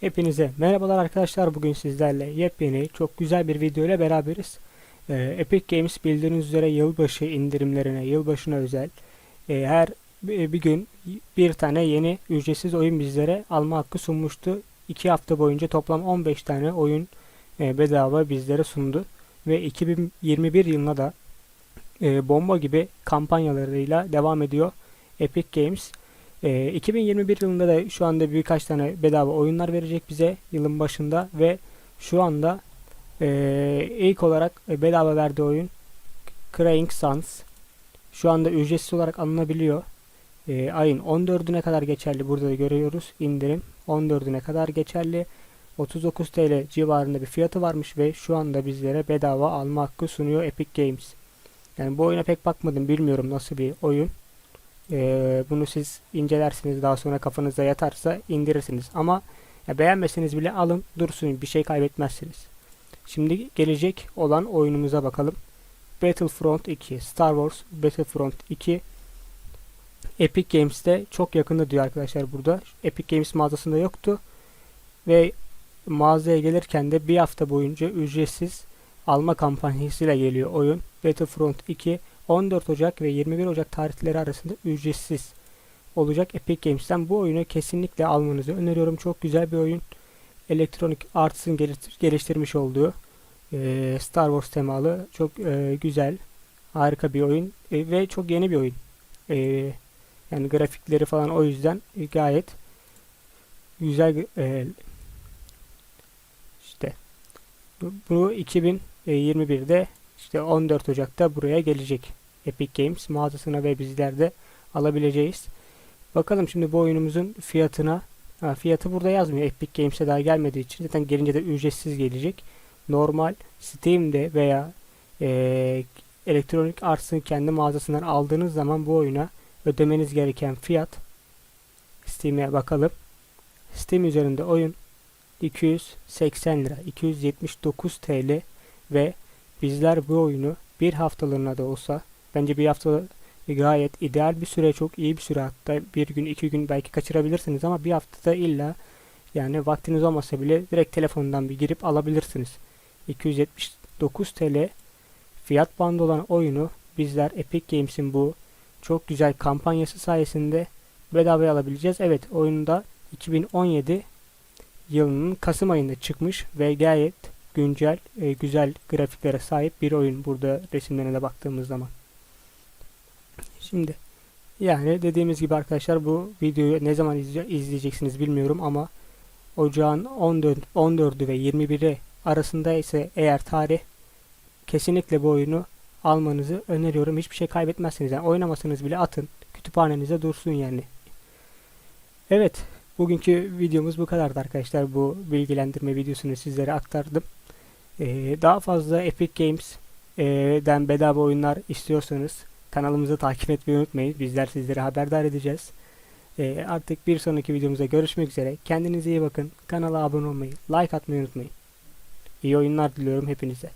Hepinize merhabalar arkadaşlar. Bugün sizlerle yepyeni çok güzel bir video ile beraberiz. Ee, Epic Games bildiğiniz üzere yılbaşı indirimlerine, yılbaşına özel e, her bir bir gün bir tane yeni ücretsiz oyun bizlere alma hakkı sunmuştu. 2 hafta boyunca toplam 15 tane oyun e, bedava bizlere sundu. Ve 2021 yılına da e, bomba gibi kampanyalarıyla devam ediyor Epic Games. Ee, 2021 yılında da şu anda birkaç tane bedava oyunlar verecek bize yılın başında ve şu anda e, ilk olarak e, bedava verdiği oyun Crying Suns. Şu anda ücretsiz olarak alınabiliyor. E, ayın 14'üne kadar geçerli. Burada da görüyoruz indirim. 14'üne kadar geçerli. 39 TL civarında bir fiyatı varmış ve şu anda bizlere bedava alma hakkı sunuyor Epic Games. Yani bu oyuna pek bakmadım. Bilmiyorum nasıl bir oyun. Ee, bunu siz incelersiniz daha sonra kafanıza yatarsa indirirsiniz. Ama ya beğenmeseniz bile alın dursun bir şey kaybetmezsiniz. Şimdi gelecek olan oyunumuza bakalım. Battlefront 2, Star Wars Battlefront 2 Epic Games'te çok yakında diyor arkadaşlar burada. Epic Games mağazasında yoktu. Ve mağazaya gelirken de bir hafta boyunca ücretsiz alma kampanyasıyla geliyor oyun. Battlefront 2 14 Ocak ve 21 Ocak tarihleri arasında ücretsiz olacak Epic Games'ten. Bu oyunu kesinlikle almanızı öneriyorum. Çok güzel bir oyun. Electronic Arts'ın geliştirmiş olduğu e, Star Wars temalı çok e, güzel, harika bir oyun e, ve çok yeni bir oyun. Yani grafikleri falan o yüzden gayet güzel e, işte bu 2021'de işte 14 Ocak'ta buraya gelecek. Epic Games mağazasına ve bizlerde alabileceğiz. Bakalım şimdi bu oyunumuzun fiyatına. Ha, fiyatı burada yazmıyor. Epic Games'e daha gelmediği için zaten gelince de ücretsiz gelecek. Normal Steam'de veya e, Electronic Arts'ın kendi mağazasından aldığınız zaman bu oyuna ödemeniz gereken fiyat Steam'e bakalım. Steam üzerinde oyun 280 lira, 279 TL ve bizler bu oyunu bir haftalığına da olsa bence bir hafta gayet ideal bir süre çok iyi bir süre hatta bir gün iki gün belki kaçırabilirsiniz ama bir haftada illa yani vaktiniz olmasa bile direkt telefondan bir girip alabilirsiniz. 279 TL fiyat bandı olan oyunu bizler Epic Games'in bu çok güzel kampanyası sayesinde bedava alabileceğiz. Evet oyunda 2017 yılının Kasım ayında çıkmış ve gayet güncel, e, güzel grafiklere sahip bir oyun burada resimlerine de baktığımız zaman. Şimdi yani dediğimiz gibi arkadaşlar bu videoyu ne zaman izle izleyeceksiniz bilmiyorum ama ocağın 14, 14'ü ve 21'i arasında ise eğer tarih kesinlikle bu oyunu almanızı öneriyorum. Hiçbir şey kaybetmezsiniz. Yani oynamasanız bile atın. Kütüphanenize dursun yani. Evet. Bugünkü videomuz bu kadardı arkadaşlar. Bu bilgilendirme videosunu sizlere aktardım. Ee, daha fazla Epic Games'den bedava oyunlar istiyorsanız kanalımızı takip etmeyi unutmayın. Bizler sizlere haberdar edeceğiz. Ee, artık bir sonraki videomuzda görüşmek üzere. Kendinize iyi bakın. Kanala abone olmayı, like atmayı unutmayın. İyi oyunlar diliyorum hepinize.